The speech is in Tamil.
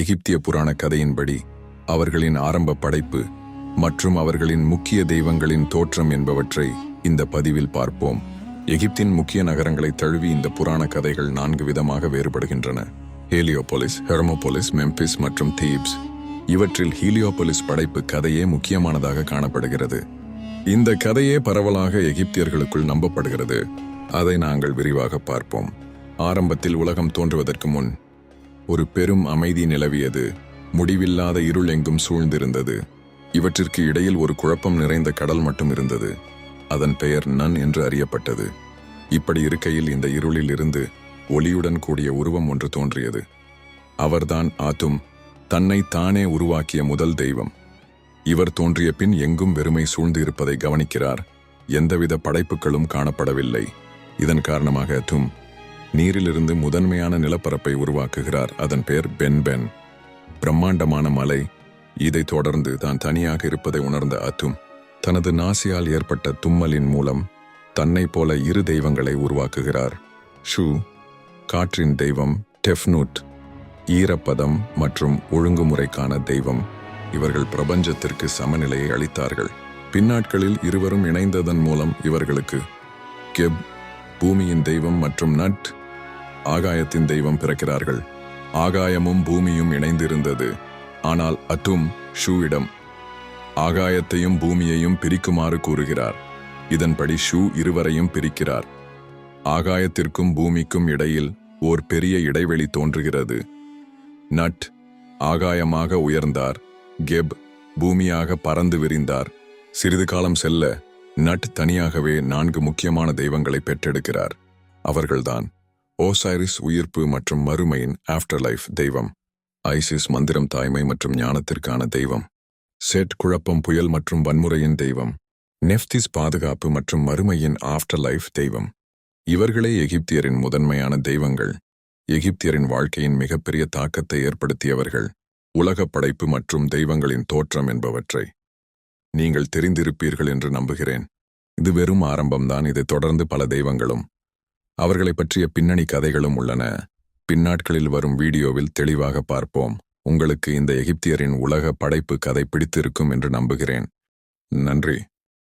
எகிப்திய புராண கதையின்படி அவர்களின் ஆரம்ப படைப்பு மற்றும் அவர்களின் முக்கிய தெய்வங்களின் தோற்றம் என்பவற்றை இந்த பதிவில் பார்ப்போம். எகிப்தின் முக்கிய நகரங்களை தழுவி இந்த புராண கதைகள் நான்கு விதமாக வேறுபடுகின்றன. ஹேலியோபோலிஸ் ஹெர்மோபோலிஸ் மெம்பிஸ் மற்றும் தீப்ஸ். இவற்றில் ஹீலியோபோலிஸ் படைப்பு கதையே முக்கியமானதாக காணப்படுகிறது. இந்த கதையே பரவலாக எகிப்தியர்களுக்குள் நம்பப்படுகிறது. அதை நாங்கள் விரிவாக பார்ப்போம். ஆரம்பத்தில் உலகம் தோன்றுவதற்கு முன் ஒரு பெரும் அமைதி நிலவியது. முடிவில்லாத இருள் எங்கும் சூழ்ந்திருந்தது. இவற்றிற்கு இடையில் ஒரு குழப்பம் நிறைந்த கடல் மட்டும் இருந்தது. அதன் பெயர் நன் என்று அறியப்பட்டது. இப்படி இருக்கையில் இந்த இருளில் இருந்து ஒளியுடன் கூடிய உருவம் ஒன்று தோன்றியது. அவர்தான் ஆத்தும் தன்னை தானே உருவாக்கிய முதல் தெய்வம். இவர் தோன்றிய பின் எங்கும் வெறுமை சூழ்ந்து இருப்பதை கவனிக்கிறார். எந்தவித படைப்புகளும் காணப்படவில்லை. இதன் காரணமாக தும் நீரிலிருந்து முதன்மையான நிலப்பரப்பை உருவாக்குகிறார். அதன் பெயர் பென்பென். பிரம்மாண்டமான மலை. இதை தொடர்ந்து தான் தனியாக இருப்பதை உணர்ந்த அத்தும் தனது நாசியால் ஏற்பட்ட தும்மலின் மூலம் தன்னை போல இரு தெய்வங்களை உருவாக்குகிறார். ஷூ காற்றின் தெய்வம் டெஃப்னூட் ஈரப்பதம் மற்றும் ஒழுங்குமுறைக்கான தெய்வம். இவர்கள் பிரபஞ்சத்திற்கு சமநிலையை அளித்தார்கள். பின்னாட்களில் இருவரும் இணைந்ததன் மூலம் இவர்களுக்கு கெப் பூமியின் தெய்வம் மற்றும் நட் ஆகாயத்தின் தெய்வம் பிறக்கிறார்கள். ஆகாயமும் பூமியும் இணைந்திருந்தது. ஆனால் அத்தும் ஷூவிடம். ஆகாயத்தையும் பூமியையும் பிரிக்குமாறு கூறுகிறார். இதன்படி ஷூ இருவரையும் பிரிக்கிறார். ஆகாயத்திற்கும் பூமிக்கும் இடையில் ஓர் பெரிய இடைவெளி தோன்றுகிறது. நட் ஆகாயமாக உயர்ந்தார். கெப் பூமியாக பறந்து விரிந்தார். சிறிது காலம் செல்ல நட் தனியாகவே நான்கு முக்கியமான தெய்வங்களை பெற்றெடுக்கிறார். அவர்கள்தான் ஓசைரிஸ் உயிர்ப்பு மற்றும் மறுமையின் ஆஃப்டர் லைஃப் தெய்வம். ஐசிஸ் மந்திரம் தாய்மை மற்றும் ஞானத்திற்கான தெய்வம். செட் குழப்பம் புயல் மற்றும் வன்முறையின் தெய்வம். நெஃப்திஸ் பாதுகாப்பு மற்றும் மறுமையின் ஆஃப்டர் லைஃப் தெய்வம். இவர்களே எகிப்தியரின் முதன்மையான தெய்வங்கள். எகிப்தியரின் வாழ்க்கையின் மிகப்பெரிய தாக்கத்தை ஏற்படுத்தியவர்கள். உலகப் படைப்பு மற்றும் தெய்வங்களின் தோற்றம் என்பவற்றை. நீங்கள் தெரிந்திருப்பீர்கள் என்று நம்புகிறேன். இது வெறும் ஆரம்பம்தான் இதைத் தொடர்ந்து பல தெய்வங்களும். அவர்களைப் பற்றிய பின்னணி கதைகளும் உள்ளன. பின்னாட்களில் வரும் வீடியோவில் தெளிவாக பார்ப்போம். உங்களுக்கு இந்த எகிப்தியரின் உலக படைப்பு கதை பிடித்திருக்கும் என்று நம்புகிறேன். நன்றி.